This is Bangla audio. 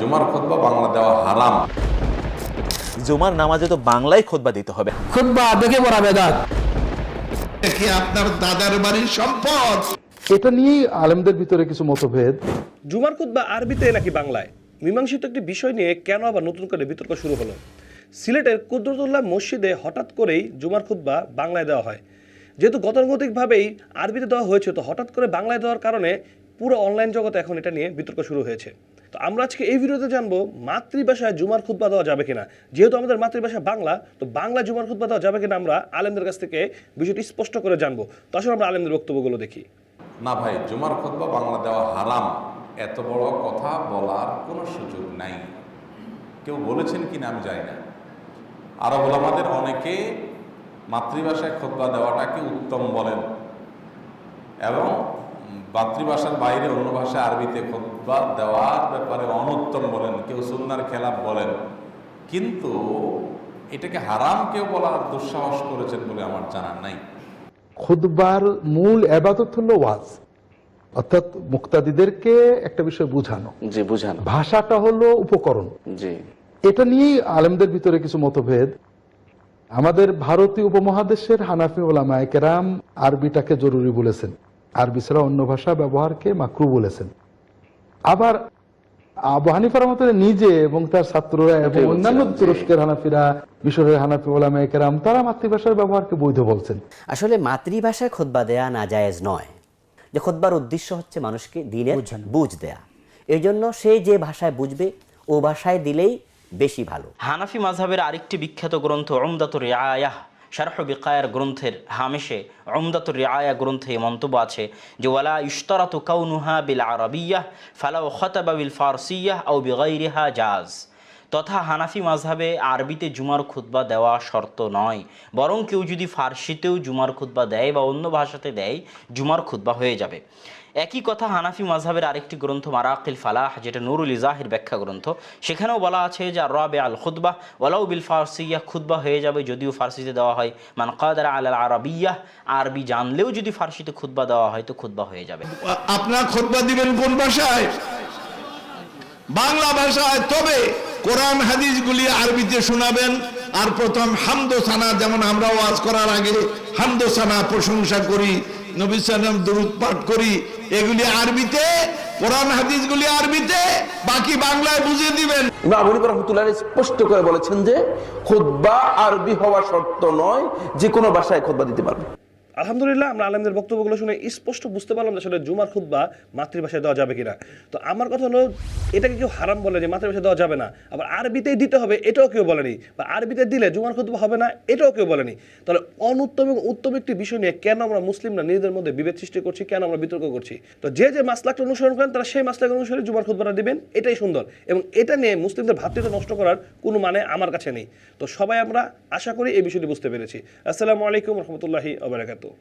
জুমার খুতবা বাংলা দেওয়া হারাম। জুমার নামাজে তো বাংলায় খোদবা দিতে হবে। খুদ্া দেখে পড়া বেদাত। কি আপনার দাদার বাড়ির সম্পদ। এটা নিয়েই আলেমদের ভিতরে কিছু মতভেদ। জুমার খুতবা আরবিতে নাকি বাংলায়? মীমাংসিত একটি বিষয় নিয়ে কেন আবার নতুন করে বিতর্ক শুরু হলো? সিলেটের কুদরতুল্লাহ মসজিদে হঠাৎ করেই জুমার খুতবা বাংলায় দেওয়া হয়। যেহেতু গতানুগতিকভাবেই আরবিতে দেওয়া হয়েছে তো হঠাৎ করে বাংলায় দেওয়ার কারণে পুরো অনলাইন জগতে এখন এটা নিয়ে বিতর্ক শুরু হয়েছে। তো আমরা আজকে এই ভিডিওতে জানব মাতৃভাষায় জুমার খুতবা দেওয়া যাবে কিনা। যেহেতু আমাদের মাতৃভাষা বাংলা, তো বাংলা জুমার খুতবা দেওয়া যাবে কিনা আমরা আলেমদের কাছ থেকে বিষয়টি স্পষ্ট করে জানব। তো আসলে আমরা আলেমদের বক্তব্যগুলো দেখি। না ভাই, জুমার খুতবা বাংলা দেওয়া হারাম। এত বড় কথা বলার কোনো সুযোগ নাই। কেউ বলেছেন কি না আমি জানি না। আরব ওলামাদের অনেকে মাতৃভাষায় খোদবা দেওয়াটাকে উত্তম বলেন এবং মাতৃভাষার বাইরে অন্য ভাষায় আরবিতে খোদবা দেওয়ার ব্যাপারে অনুত্তম বলেন কেউ সুন্নার খেলাপ বলেন। কিন্তু এটাকে হারাম কেউ বলার দুঃসাহস করেছেন বলে আমার জানা নাই। খুদবার মূল আবাদত হল ওয়াজ। অর্থাৎ মুক্তাদিদেরকে একটা বিষয় বুঝানো। জি বুঝানো। ভাষাটা হলো উপকরণ। জি। এটা নিয়েই আলেমদের ভিতরে কিছু মতভেদ। আমাদের ভারতীয় উপমহাদেশের হানাফি ওলামায় কেরাম আরবিটাকে জরুরি বলেছেন। আরবি ছাড়া অন্য ভাষা ব্যবহারকে মাকরু বলেছেন। আবার আবু হানিফার মতো নিজে এবং তার ছাত্ররা এবং অন্যান্য তুরস্কের হানাফিরা মিশরের হানাফি ওলামায় কেরাম তারা মাতৃভাষার ব্যবহারকে বৈধ বলছেন। আসলে মাতৃভাষায় খোদবা দেয়া না জায়েজ নয়। যে খোদবার উদ্দেশ্য হচ্ছে মানুষকে দিনের বুঝ দেয়া। এই জন্য সে যে ভাষায় বুঝবে ও ভাষায় দিলেই বেশি ভালো। হানাফি মাযহাবের আরেকটি বিখ্যাত গ্রন্থ উমদাতুর রিআয়াহ শারহ বিকায়ার গ্রন্থের হামেশে উমদাতুর রিআয়া গ্রন্থে এই মন্তব্য আছে যে ওয়ালা ইশতারাতু কাউনুহা বিল আরাবিয়াহ ফালাউ খাতাবা বিল ফারসিয়াহ আও বিগাইরিহা জাজ তথা হানাফি মাযহাবে আরবিতে জুমার খুতবা দেওয়া শর্ত নয়। বরং কেউ যদি ফার্সিতেও জুমার খুতবা দেয় বা অন্য ভাষাতে দেয়, জুমার খুতবা হয়ে যাবে। একই কথা হানাফি মাযহাবের আরেকটি গ্রন্থ মারাকিল ফালাহ, যেটা নুরুল ইজাহির ব্যাখ্যা গ্রন্থ। সেখানেও বলা আছে যে রবে আল খুতবা ওলাউ বিল ফার্সিয়া, খুতবা হয়ে যাবে যদিও ফার্সিতে দেওয়া হয়। মান কাদার আল আরবিয়াহ আরবি জানলেও যদি ফার্সিতে খুতবা দেওয়া হয়, তো খুতবা হয়ে যাবে। আপনার খোদবা দিবেন কোন ভাষায়? বাংলা ভাষায়, তবে কোরআন হাদিসগুলি আরবিতে শোনাবেন, আর প্রথম হামদোসানা, যেমন আমরা ওয়াজ করার আগে হামদোসানা প্রশংসা করি, নবী সালাম দরুদ পাঠ করি, এগুলি আরবিতে, কোরআন হাদিসগুলি আরবিতে, বাকি বাংলায় বুঝিয়ে দিবেন। ইমাম আবু হানিফা রহমতুল্লাহ স্পষ্ট করে বলেছেন যে, খুতবা আরবি হওয়া শর্ত নয়, যে কোনো ভাষায় খুতবা দিতে পারবে। আলহামদুলিল্লাহ, আমরা আলেমদের বক্তব্যগুলো শুনে স্পষ্ট বুঝতে পারলাম যে আসলে জুমার খুতবা মাতৃভাষায় দেওয়া যাবে কিনা। তো আমার কথা হলো, এটাকে কেউ হারাম বলে যে মাতৃভাষায় দেওয়া যাবে না। আবার আরবিতেই দিতে হবে, এটাও কেউ বলেনি। বা আরবিতে দিলে জুমার খুতবা হবে না, এটাও কেউ বলেনি। তাহলে অনুত্তম এবং উত্তম একটি বিষয় নিয়ে কেন আমরা মুসলিমরা নিজেদের মধ্যে বিভেদ সৃষ্টি করছি, কেন আমরা বিতর্ক করছি? তো যে যে মাসলাকটা অনুসরণ করেন, তারা সেই মাসলাক অনুসারে জুমার খুতবাটা দিবেন, এটাই সুন্দর। এবং এটা নিয়ে মুসলিমদের ভাতৃত্ব নষ্ট করার কোনো মানে আমার কাছে নেই। তো সবাই আমরা আশা করি এই বিষয়টি বুঝতে পেরেছি। আসসালামু আলাইকুম রহমতুল্লাহি আবরাকাতু people.